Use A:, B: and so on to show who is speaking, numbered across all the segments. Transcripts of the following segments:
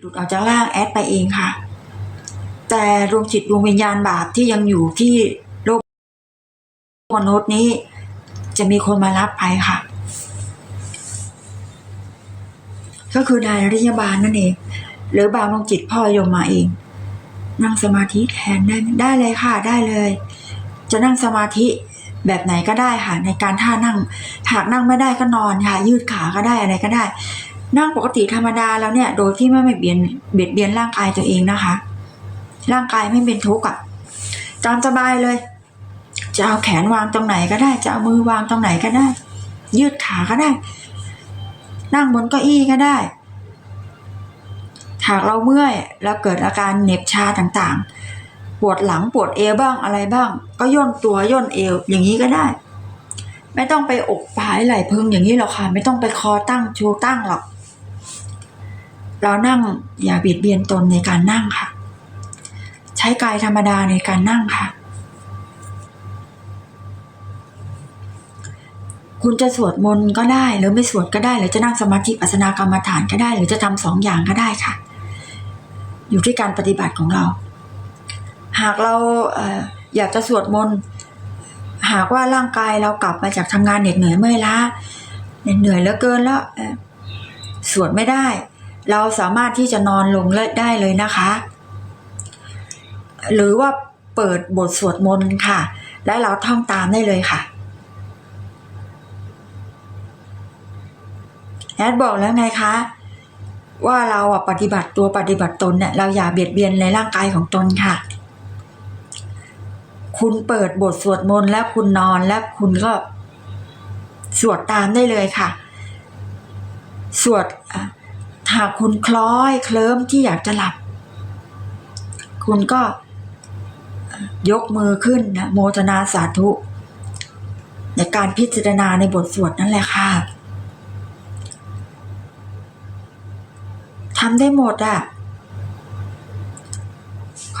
A: หลุดออกจากร่างแอดไปเองค่ะ แต่ดวงจิตดวงวิญญาณบาปที่ยังอยู่ที่โลกมนุษย์นี้ จะมีคนมารับไปค่ะ ก็คือนายริยาบาลนั่นเอง หรือบางดวงจิตพ่อยมมาเอง นั่งสมาธิแทนได้ไหมได้เลยค่ะได้เลย จะนั่งสมาธิแบบไหนก็ได้ค่ะ ในการท่านั่ง หากนั่งไม่ได้ก็นอนค่ะ ยืดขาก็ได้อะไรก็ได้ นั่งปกติธรรมดาแล้วเนี่ย โดยที่ไม่เบียดเบียดเบียนร่างกายตัวเองนะคะ ร่างกายไม่เป็นทุกข์อะตามสบายเลย จะเอาแขนวางตรงไหนก็ได้ จะเอามือวางตรงไหนก็ได้ ยืดขาก็ได้ นั่งบนเก้าอี้ก็ได้ หากเราเมื่อยแล้วเกิดอาการเหน็บชาต่างๆ ปวดหลังปวดเอวบ้างอะไรบ้าง ก็ย่นตัวย่นเอวอย่างนี้ก็ได้ ไม่ต้องไปอกผายไหล่พึงอย่างนี้หรอกค่ะ ไม่ต้องไปคอตั้งชูตั้งหรอก เรานั่งอย่าเบียดเบียนตนในการนั่งค่ะ ใช้กายธรรมดาในการนั่งค่ะ คุณจะสวดมนต์ก็ได้ หรือไม่สวดก็ได้ หรือจะนั่งสมาธิปัสนากรรมฐานก็ได้ หรือจะทำสองอย่างก็ได้ค่ะ อยู่ที่การปฏิบัติของเรา หากเราเออยากจะสวดมนต์หากว่าร่างกายเรากลับมาจากทำงานเหน็ดเหนื่อยเมื่อยล้าเหนื่อยเหลือเกินแล้วสวดไม่ได้ เราสามารถที่จะนอนลงได้เลยนะคะ หรือว่าเปิดบทสวดมนต์ค่ะ และเราท่องตามได้เลยค่ะแอดบอกแล้วไงคะ ว่าเราอะปฏิบัติตัวปฏิบัติตนเนี่ยเราอย่าเบียดเบียนในร่างกายของตนค่ะ คุณเปิดบทสวดมนต์แล้วคุณนอนแล้วคุณก็สวดตามได้เลยค่ะ สวดอะ หากคุณคล้อยเคลิ้มที่อยากจะหลับ คุณก็ยกมือขึ้นนะโมทนาสาธุ ในการพิจารณาในบทสวดนั่นแหละค่ะทำได้หมดอะ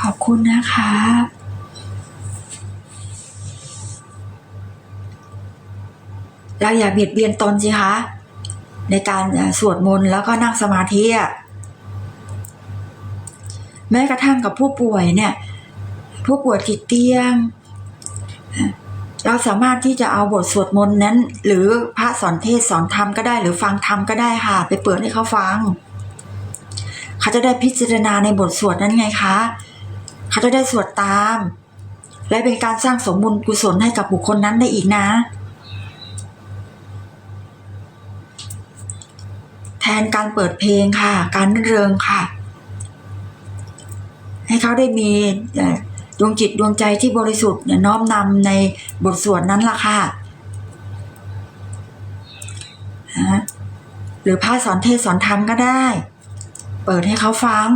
A: ขอบคุณนะคะเราอย่าเบียดเบียนตนสิคะ ในการสวดมนต์แล้วก็นั่งสมาธิอะแม้กระทั่งกับผู้ป่วยเนี่ย ผู้ป่วยติดเตียง เราสามารถที่จะเอาบทสวดมนต์นั้น หรือพระสอนเทศสอนธรรมก็ได้ หรือฟังธรรมก็ได้ค่ะ ไปเปิดให้เขาฟัง เขาจะได้พิจารณาในบทสวดนั้นไงคะ เขาจะได้สวดตาม และเป็นการสร้างสมบุญกุศลให้กับบุคคลนั้นได้อีกนะ นการเปิดเพลงค่ะ การรื่นเริงค่ะ ให้เขาได้มีดวงจิตดวงใจที่บริสุทธิ์น้อมนำในบทสวดนั้นล่ะค่ะฮะหรือพระสอนเทศสอนธรรมก็ได้ เปิดให้เขาฟัง